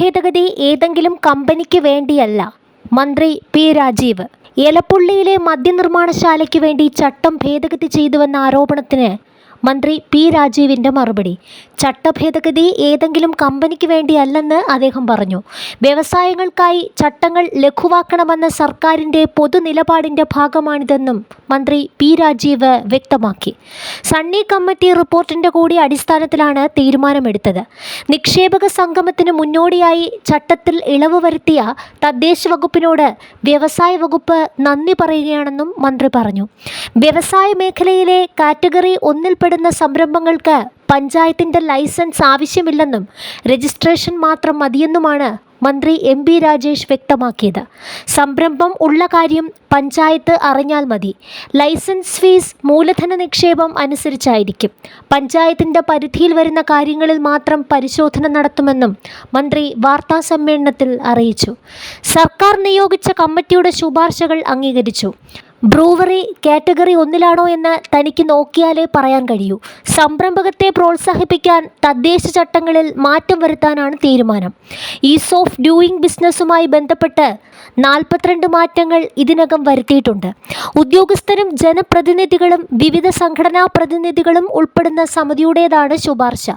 ഭേദഗതി ഏതെങ്കിലും കമ്പനിക്ക് വേണ്ടിയല്ല. മന്ത്രി പി. രാജീവ്. എലപ്പുള്ളിയിലെ മദ്യനിർമ്മാണശാലയ്ക്ക് വേണ്ടി ചട്ടം ഭേദഗതി ചെയ്തുവെന്ന ആരോപണത്തിന് മന്ത്രി പി രാജീവിന്റെ മറുപടി. ചട്ടഭേദഗതി ഏതെങ്കിലും കമ്പനിക്ക് വേണ്ടിയല്ലെന്ന് അദ്ദേഹം പറഞ്ഞു. വ്യവസായങ്ങൾക്കായി ചട്ടങ്ങൾ ലഘുവാക്കണമെന്ന സർക്കാരിന്റെ പൊതുനിലപാടിന്റെ ഭാഗമാണിതെന്നും മന്ത്രി പി രാജീവ് വ്യക്തമാക്കി. സണ്ണി കമ്മിറ്റി റിപ്പോർട്ടിന്റെ കൂടി അടിസ്ഥാനത്തിലാണ് തീരുമാനമെടുത്തത്. നിക്ഷേപക സംഗമത്തിന് മുന്നോടിയായി ചട്ടത്തിൽ ഇളവ് വരുത്തിയ തദ്ദേശ വകുപ്പിനോട് വ്യവസായ വകുപ്പ് നന്ദി പറയുകയാണെന്നും മന്ത്രി പറഞ്ഞു. വ്യവസായ മേഖലയിലെ കാറ്റഗറി ഒന്നിൽപ്പെടുന്ന സംരംഭങ്ങൾക്ക് പഞ്ചായത്തിന്റെ ലൈസൻസ് ആവശ്യമില്ലെന്നും രജിസ്ട്രേഷൻ മാത്രം മതിയെന്നുമാണ് മന്ത്രി എം ബി രാജേഷ് വ്യക്തമാക്കിയത്. സംരംഭം ഉള്ള കാര്യം പഞ്ചായത്ത് അറിഞ്ഞാൽ മതി. ലൈസൻസ് ഫീസ് മൂലധന നിക്ഷേപം അനുസരിച്ചായിരിക്കും. പഞ്ചായത്തിന്റെ പരിധിയിൽ വരുന്ന കാര്യങ്ങളിൽ മാത്രം പരിശോധന നടത്തുമെന്നും മന്ത്രി വാർത്താ സമ്മേളനത്തിൽ അറിയിച്ചു. സർക്കാർ നിയോഗിച്ച കമ്മിറ്റിയുടെ ശുപാർശകൾ അംഗീകരിച്ചു. ബ്രൂവറി കാറ്റഗറി ഒന്നിലാണോ എന്ന് തനിക്ക് നോക്കിയാലേ പറയാൻ കഴിയൂ. സംരംഭകത്തെ പ്രോത്സാഹിപ്പിക്കാൻ തദ്ദേശ ചട്ടങ്ങളിൽ മാറ്റം വരുത്താനാണ് തീരുമാനം. ഈസ് ഓഫ് ഡൂയിങ് ബിസിനസ്സുമായി ബന്ധപ്പെട്ട് നാൽപ്പത്തിരണ്ട് മാറ്റങ്ങൾ ഇതിനകം വരുത്തിയിട്ടുണ്ട്. ഉദ്യോഗസ്ഥരും ജനപ്രതിനിധികളും വിവിധ സംഘടനാ പ്രതിനിധികളും ഉൾപ്പെടുന്ന സമിതിയുടേതാണ് ശുപാർശ.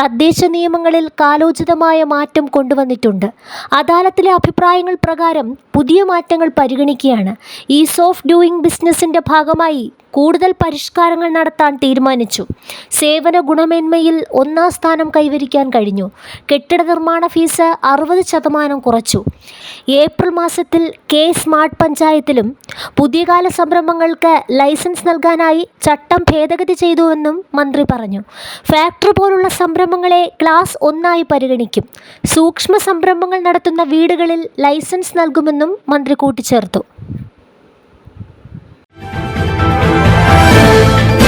തദ്ദേശ നിയമങ്ങളിൽ കാലോചിതമായ മാറ്റം കൊണ്ടുവന്നിട്ടുണ്ട്. അദാലത്തിലെ അഭിപ്രായങ്ങൾ പ്രകാരം പുതിയ മാറ്റങ്ങൾ പരിഗണിക്കുകയാണ്. ഈസ് ഓഫ് ഡൂയിങ് ബിസിനസ്സിന്റെ ഭാഗമായി കൂടുതൽ പരിഷ്കാരങ്ങൾ നടത്താൻ തീരുമാനിച്ചു. സേവന ഗുണമേന്മയിൽ ഒന്നാം സ്ഥാനം കൈവരിക്കാൻ കഴിഞ്ഞു. കെട്ടിട നിർമ്മാണ ഫീസ് അറുപത് ശതമാനം കുറച്ചു. ഏപ്രിൽ മാസത്തിൽ കെ സ്മാർട്ട് പഞ്ചായത്തിലും പുതിയകാല സംരംഭങ്ങൾക്ക് ലൈസൻസ് നൽകാനായി ചട്ടം ഭേദഗതി ചെയ്തുവെന്നും മന്ത്രി പറഞ്ഞു. ഫാക്ടറി പോലുള്ള സംരംഭങ്ങളെ ക്ലാസ് ഒന്നായി പരിഗണിക്കും. സൂക്ഷ്മ സംരംഭങ്ങൾ നടത്തുന്ന വീടുകളിൽ ലൈസൻസ് നൽകുമെന്നും മന്ത്രി കൂട്ടിച്ചേർത്തു.